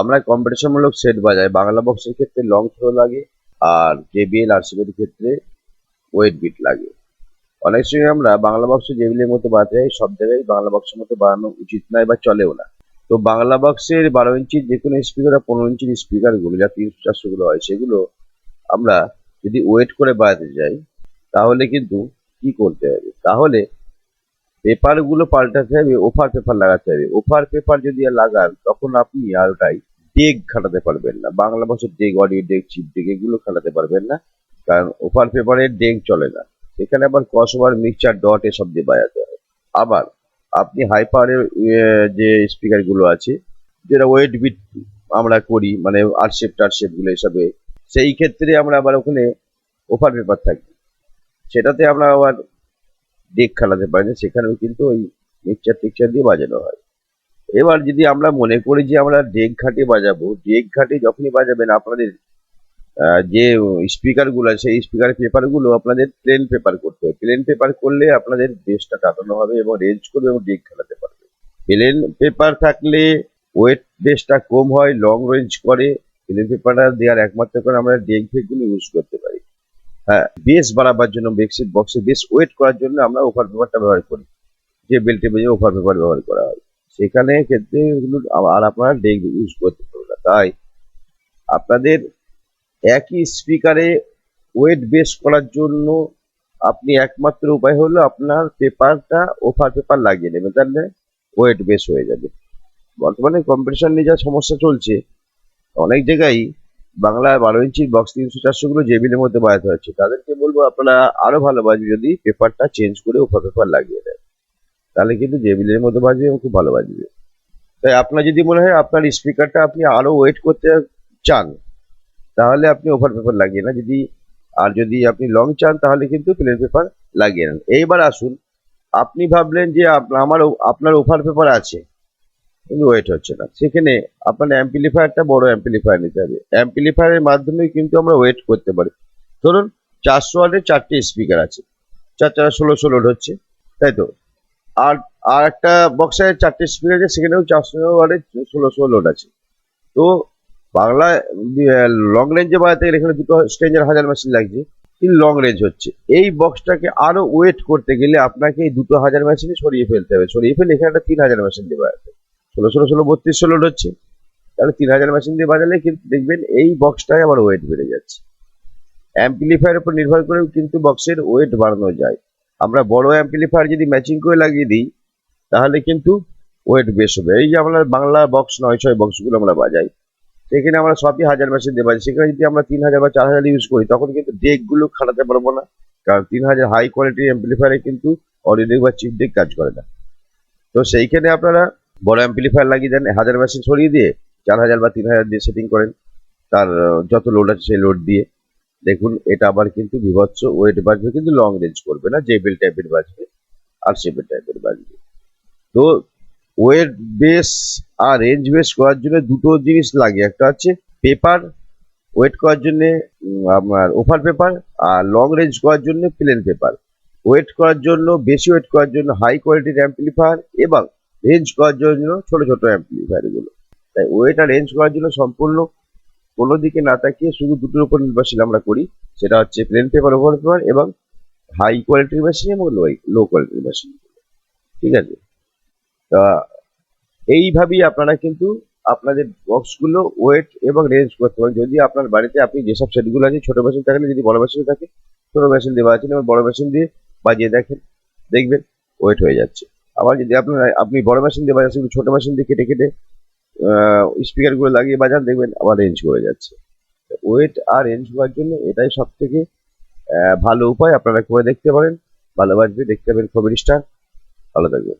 আমরা কম্পিটিশনমূলক সেট বাজাই। বাংলা বক্সের ক্ষেত্রে লং থ্রো লাগে আর জেবিএল আরসিবির ক্ষেত্রে ওয়েট বিট লাগে। অনেক সময় আমরা বাংলা বক্স জেবিএলের মতো বাজাই, সব জায়গায় বাংলা বক্সের মতো বানানো উচিত নয় বা চলেও না। তো বাংলা বক্সের বারো ইঞ্চির যে কোনো স্পিকার আর পনেরো ইঞ্চির স্পিকারগুলো যা তিনশো চারশোগুলো হয়, সেগুলো আমরা যদি ওয়েট করে বাজাতে যাই, তাহলে কিন্তু কি করতে হবে? তাহলে পেপারগুলো পাল্টাতে হবে ওফার পেপার লাগাতে হবে। ওফার পেপার যদি লাগান, তখন আপনি আর ওটাই ডেক খাটাতে পারবেন না। বাংলা ভাষার deck audio deck chip deck এগুলো খাটাতে পারবেন না। কারণ ওফার পেপারের ডেক চলে না। সেখানে আবার কসওভার মিক্সচার ডট এসব দিয়ে বাজাতে হয় আবার আপনি হাই পাওয়ারের যে স্পিকারগুলো আছে, যেটা ওয়েট বিট আমরা করি মানে আরশেপ টারশেপগুলো হিসাবে সেই ক্ষেত্রে আমরা আবার ওখানে ওফার পেপার থাকি সেটাতে আমরা আবার ডেক খেলাতে পারি না, সেখানেও কিন্তু ওই মিক্সচার টিক্সচার দিয়ে বাজানো হয়। এবার যদি আমরা মনে করি যে আমরা ডেক ঘাটে বাজাবো ডেক ঘাটে যখনই বাজাবেন, আপনাদের যে স্পিকারগুলো সেই স্পিকার পেপারগুলো আপনাদের প্লেন পেপার করতে হবে। প্লেন পেপার করলে আপনাদের বেসটা কাটানো হবে এবং রেঞ্জ করবে এবং ডেক খেলাতে পারবে। প্লেন পেপার থাকলে ওয়েট বেসটা কম হয় লং রেঞ্জ করে। প্লেন পেপারটা দেওয়ার একমাত্র করে আমরা ডেক ফেকগুলো ইউজ করতে পারি। বেস বাড়াবার জন্য বেক্সিট বক্সে বেস ওয়েট করার জন্য আমরা ওভার পেপারটা ব্যবহার করি। যে বেল্টে বেজে ওভার পেপার ব্যবহার করা হয়। সেখানে ক্ষেত্রে আর আপনারা ডেক ইউজ করতে পারবেন না। তাই আপনাদের একই স্পিকারে ওয়েট বেস করার জন্য আপনি একমাত্র উপায় হলো আপনার পেপারটা ওভার পেপার লাগিয়ে নেবেন। তাহলে ওয়েট বেস হয়ে যাবে। বর্তমানে কম্পিটিশন নিয়ে যা সমস্যা চলছে, অনেক জায়গায় বাংলা বারো ইঞ্চির বক্স তিনশো চারশো গুলো জেবিলের মধ্যে বাজাতে হচ্ছে তাদেরকে বলব আপনারা আরও ভালো বাজবে যদি পেপারটা চেঞ্জ করে ওভার পেপার লাগিয়ে দেয় তাহলে কিন্তু জেবিলের মধ্যে বাজবে এবং খুব ভালো বাজবে। তাই আপনার যদি মনে হয় আপনার স্পিকারটা আপনি আরও ওয়েট করতে চান, তাহলে আপনি ওভার পেপার লাগিয়ে না যদি, আর যদি আপনি লং চান, তাহলে কিন্তু প্লেন পেপার লাগিয়ে নেন। এইবার আসুন, আপনি ভাবলেন যে আমার আপনার ওভার পেপার আছে। কিন্তু ওয়েট হচ্ছে না। সেখানে আপনার অ্যাম্পলিফায়ারটা বড় অ্যাম্পলিফায়ার নিতে হবে। অ্যাম্পলিফায়ারের মাধ্যমে কিন্তু আমরা ওয়েট করতে পারি। ধরুন, চারশো ওয়াটের চারটে স্পিকার আছে। চার চার ষোলোশো লোড হচ্ছে। তাই তো? আর আর একটা বক্সের চারটে স্পিকার আছে, সেখানেও চারশো ওয়াটের ষোলোশো লোড আছে। তো বাংলা লং রেঞ্জে বাজাতে গেলে এখানে দুটো স্ট্রেঞ্জার হাজার মেশিন লাগছে। কিন্তু লং রেঞ্জ হচ্ছে। এই বক্সটাকে আরও ওয়েট করতে গেলে আপনাকে দুটো হাজার মেশিনে সরিয়ে ফেলতে হবে। সরিয়ে ফেলে এখানে একটা তিন হাজার মেশিন বাজাতে হবে। ষোলো ষোলো ষোলো বত্রিশশো লোড হচ্ছে তাহলে তিন হাজার মেশিন দিয়ে বাজালে কিন্তু দেখবেন, এই বক্সটায় আবার ওয়েট বেড়ে যাচ্ছে। অ্যাম্পলিফায়ার উপর নির্ভর করেও কিন্তু বক্সের ওয়েট বাড়ানো যায়। আমরা বড় অ্যাম্পলিফায়ার যদি ম্যাচিং করে লাগিয়ে দিই, তাহলে কিন্তু ওয়েট বেশ হবে। এই যে আমরা বাংলা বক্স নয়, ছয় বক্সগুলো আমরা বাজাই। সেখানে আমরা সবই হাজার মেশিন দিয়ে বাজাই। সেখানে যদি আমরা তিন হাজার বা চার হাজার ইউজ করি, তখন কিন্তু ডেকগুলো খাটাতে পারব না। কারণ তিন হাজার হাই কোয়ালিটির অ্যাম্পলিফায়ারে কিন্তু অডিও ডেক বা চিপ ডেক কাজ করে না। তো সেইখানে আপনারা বড় অ্যাম্পলিফায়ার লাগিয়ে দেন, হাজার মেশিন সরিয়ে দিয়ে চার হাজার বা তিন হাজার দিয়ে সেটিং করেন, তার যত লোড আছে সেই লোড দিয়ে। দেখুন, এটা আবার কিন্তু বিভৎস ওয়েট বাজবে, কিন্তু লং রেঞ্জ করবে না জেবেল টাইপের বাজবে, আর শেপের টাইপের বাজবে। তো ওয়েট বেস আর রেঞ্জ বেস করার জন্য দুটো জিনিস লাগে। একটা হচ্ছে পেপার ওয়েট করার জন্য আপনার ওভার পেপার আর লং রেঞ্জ করার জন্য প্লেন পেপার ওয়েট করার জন্য, বেশি ওয়েট করার জন্য হাই কোয়ালিটির অ্যাম্পলিফায়ার এবং রেঞ্জ করার জন্য ছোট ছোট অ্যাম্পলিফায়ারগুলো তাই ওয়েট রেঞ্জ করার জন্য সম্পূর্ণ কোনো দিকে না তাকিয়ে শুধু দুটোর উপর নির্ভরশীল আমরা করি। সেটা হচ্ছে প্লেন পেপার ওভার পেপার এবং হাই কোয়ালিটির মেশিন এবং লো লো কোয়ালিটির মেশিন ঠিক আছে? তা এইভাবেই আপনারা কিন্তু আপনাদের বক্সগুলো ওয়েট এবং রেঞ্জ করতে পারেন। যদি আপনার বাড়িতে আপনি যেসব সেটগুলো আছে, ছোট মেশিন থাকলে যদি বড় মেশিন থাকে, ছোট মেশিন দিয়ে বাজাচ্ছেন এবং বড় মেশিন দিয়ে বাজিয়ে দেখেন, দেখবেন ওয়েট হয়ে যাচ্ছে। আবার যদি আপনার আপনি বড় মেশিন দিয়ে বাজাচ্ছেন ছোট মেশিন দিয়ে কেটে কেটে স্পিকারগুলো লাগিয়ে বাজান, দেখবেন আবার রেঞ্জ করে যাচ্ছে। ওয়েট আর রেঞ্জ হওয়ার জন্য এটাই সব থেকে ভালো উপায়। আপনারা করে দেখতে পারেন ভালোবাসবে দেখতে পাবেন খবর স্টার ভালো থাকবেন।